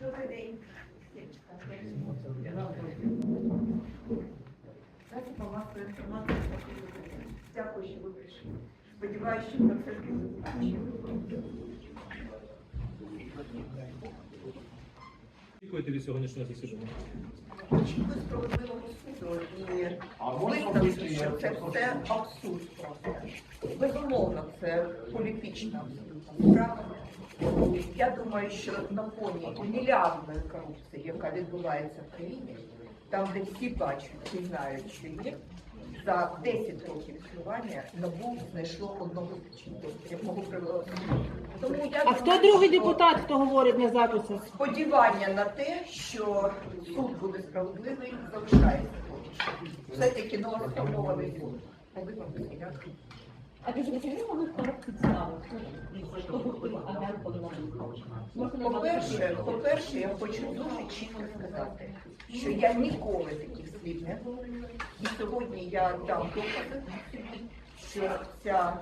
Добрий день. Дякую, що ви прийшли. Сподіваюся, що процес. Очікуєте від сьогоднішнього засідання? Очікую справедливого суду і виставити, що це все абсурд. Безумовно, це політична абсолютно справа. Я думаю, що на фоні мільярдної корупції, яка відбувається в країні, там, де всі бачать і знають, що є, за 10 років існування НАБУ знайшло одного якого привело. Тому я А хто другий депутат, хто говорить на записах? Сподівання на те, що суд буде справедливий, залишається. Все-таки новосформований суд. Повинен бути. А ти не могли хто підстави? Хто був? По-перше, по-перше, я хочу дуже чітко сказати, що я ніколи таких слів не говорила. І сьогодні я дам докази, що ця,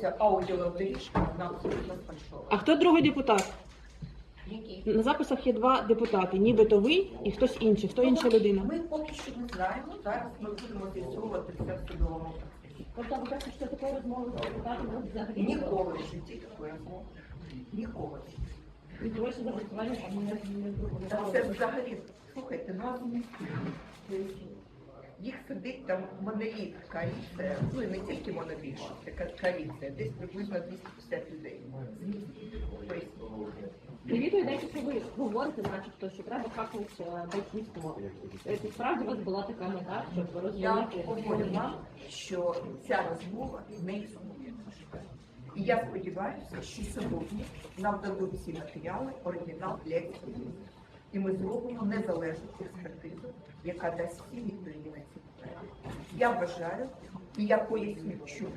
ця аудіодоріжка вона абсолютно фальшова. А хто другий депутат? Які? На записах є два депутати, нібито ви і хтось інший. Хто інша людина? Ми поки що не знаємо. Зараз ми будемо з'ясовувати це в судовому процесі. Тобто ви кажете, що такої розмови з депутатом взагалі Ніколи в житті такої розмови. Ніколи. І гроші за голосування там не не Та Це взагалі, слухайте, ну їх сидить там моноліт коаліція, ну і не тільки монобільшість, це коаліція, десь приблизно 250 людей. Тобто, Привіт, йдеться, що ви говорите, начебто, що треба хакнути. Е, Чи справді у вас була така мета, щоб Я розвивати говорю вам, що ця розмова не існує. І я сподіваюся, що сьогодні нам дадуть ці матеріали, оригінал для експертизи. І ми зробимо незалежну експертизу, яка дасть всі відповіді на ці питання. Я вважаю, і я поясню, чому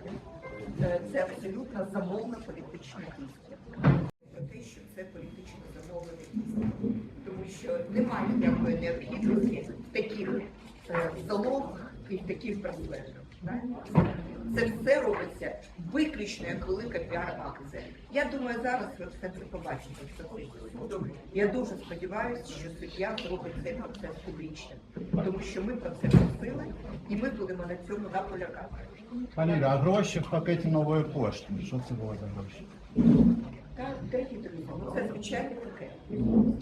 е, це абсолютно замовна політична дійсно. Про те, що це політично замовлена дійсно. Тому що немає ніякої необхідності в таких е, залогах і в таких браслетах. Це все робиться виключно як велика піар-акція. Я думаю, зараз ви все це побачите. в суду. Я дуже сподіваюся, що суддя зробить цей процес публічним, тому що ми про це просили, і ми будемо на цьому наполягати. Пані а гроші в пакеті нової пошти. Що це було за гроші? Так, дорогі друзі, ну це звичайне таке. Ну,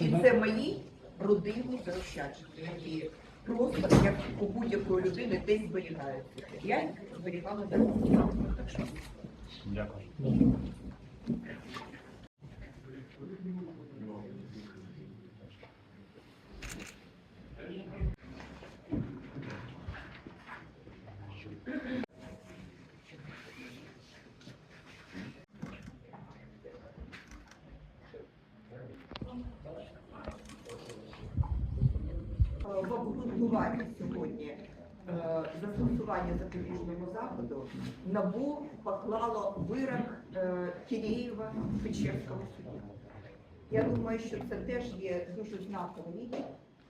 І це мої родинні заощадження, які просто як у будь-якої людини десь зберігаються. Я їх зберігала давно. Так що Дякую. е, в сьогодні е, застосування запобіжного заходу НАБУ поклало вирок е, Кирєєва в Печерському суді. Я думаю, що це теж є дуже знакова річ,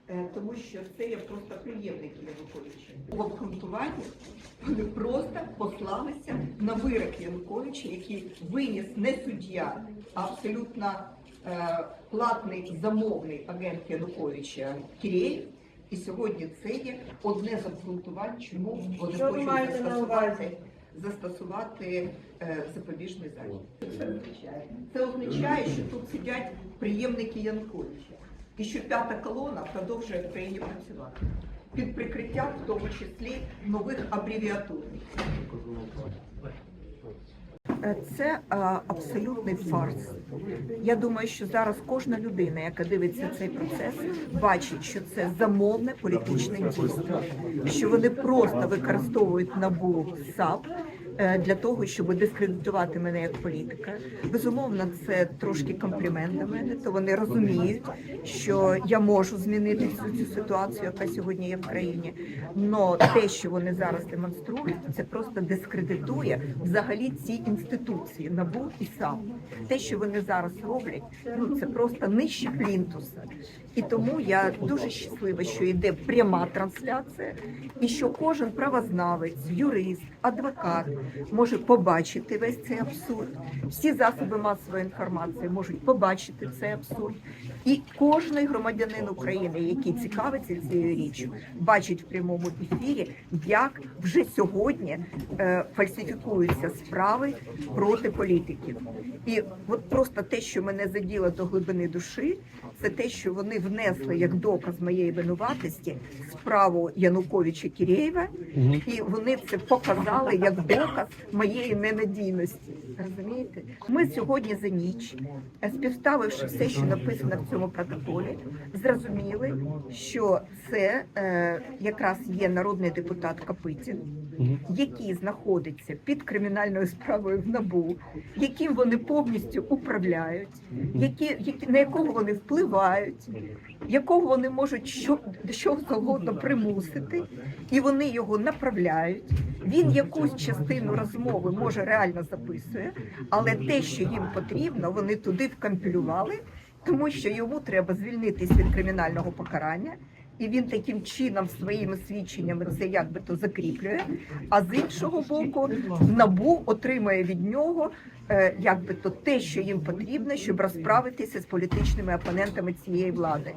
е, тому що це є просто приємник Януковича. В обґрунтуванні вони просто послалися на вирок Януковича, який виніс не суддя, а абсолютно платний замовний агент Януковича Кирєєв. І сьогодні це є одне з обґрунтувань, чому вони Що ви хочуть маєте на застосувати, застосувати е, запобіжний захід. Це означає? Це означає, що тут сидять приємники Януковича, і що п'ята колона продовжує в країні працювати під прикриттям, в тому числі нових абревіатур. Е, Це абсолютний фарс. Я думаю, що зараз кожна людина, яка дивиться цей процес, бачить, що це замовне політичне дійство, що вони просто використовують набу САП е, для того, щоб дискредитувати мене як політика. Безумовно, це трошки комплімент для мене. То вони розуміють, що я можу змінити всю цю ситуацію, яка сьогодні є в країні. Но те, що вони зараз демонструють, це просто дискредитує взагалі ці інституції НАБУ і САП. Те, що вони зараз роблять, ну це просто нижче плінтуса. І тому я дуже щаслива, що йде пряма трансляція, і що кожен правознавець, юрист, адвокат може побачити весь цей абсурд. Всі засоби масової інформації можуть побачити цей абсурд. І кожний громадянин України, який цікавиться цією річчю, бачить в прямому ефірі, як вже сьогодні е, фальсифікуються справи проти політиків. І от просто те, що мене заділо до глибини душі, це те, що вони внесли як доказ моєї винуватості справу Януковича Кірєєва, і вони це показали як доказ моєї ненадійності. Розумієте? Ми сьогодні за ніч, е, співставивши все, що написано в цьому протоколі, зрозуміли, що це е, якраз є народний депутат Капитін, який знаходиться під кримінальною справою в НАБУ, яким вони повністю управляють, які, які на якого вони впливають, якого вони можуть що, що завгодно примусити, і вони його направляють. Він якусь частину розмови може реально записує, але те, що їм потрібно, вони туди вкомпілювали, тому що йому треба звільнитись від кримінального покарання. І він таким чином своїми свідченнями це якби то закріплює. А з іншого боку, набу отримує від нього е, якби то те, що їм потрібно, щоб розправитися з політичними опонентами цієї влади.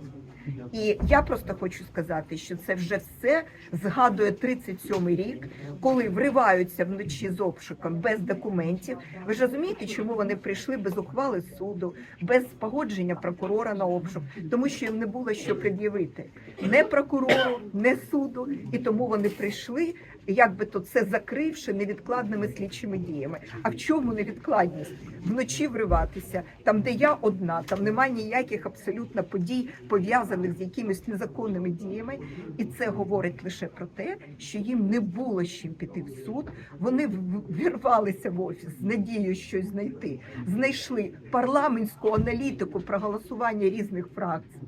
І я просто хочу сказати, що це вже все згадує 37-й рік, коли вриваються вночі з обшуком без документів. Ви ж розумієте, чому вони прийшли без ухвали суду, без погодження прокурора на обшук, тому що їм не було що пред'явити не прокурору, не суду, і тому вони прийшли, як би то це закривши невідкладними слідчими діями. А в чому невідкладність? Вночі вриватися, там, де я одна, там немає ніяких абсолютно подій пов'язаних з якимись незаконними діями, і це говорить лише про те, що їм не було з чим піти в суд. Вони вірвалися в офіс з надією щось знайти. Знайшли парламентську аналітику про голосування різних фракцій.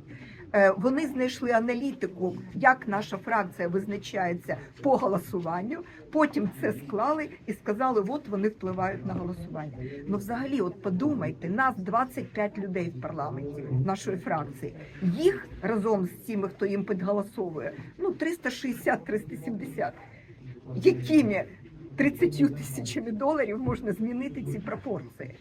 Е, Вони знайшли аналітику, як наша фракція визначається по голосуванню. Потім це склали і сказали, от вони впливають на голосування. Ну, взагалі, от подумайте, нас 25 людей в парламенті нашої фракції. Їх разом з тими, хто їм підголосовує, ну 360-370. Якими 30 тисячами доларів можна змінити ці пропорції?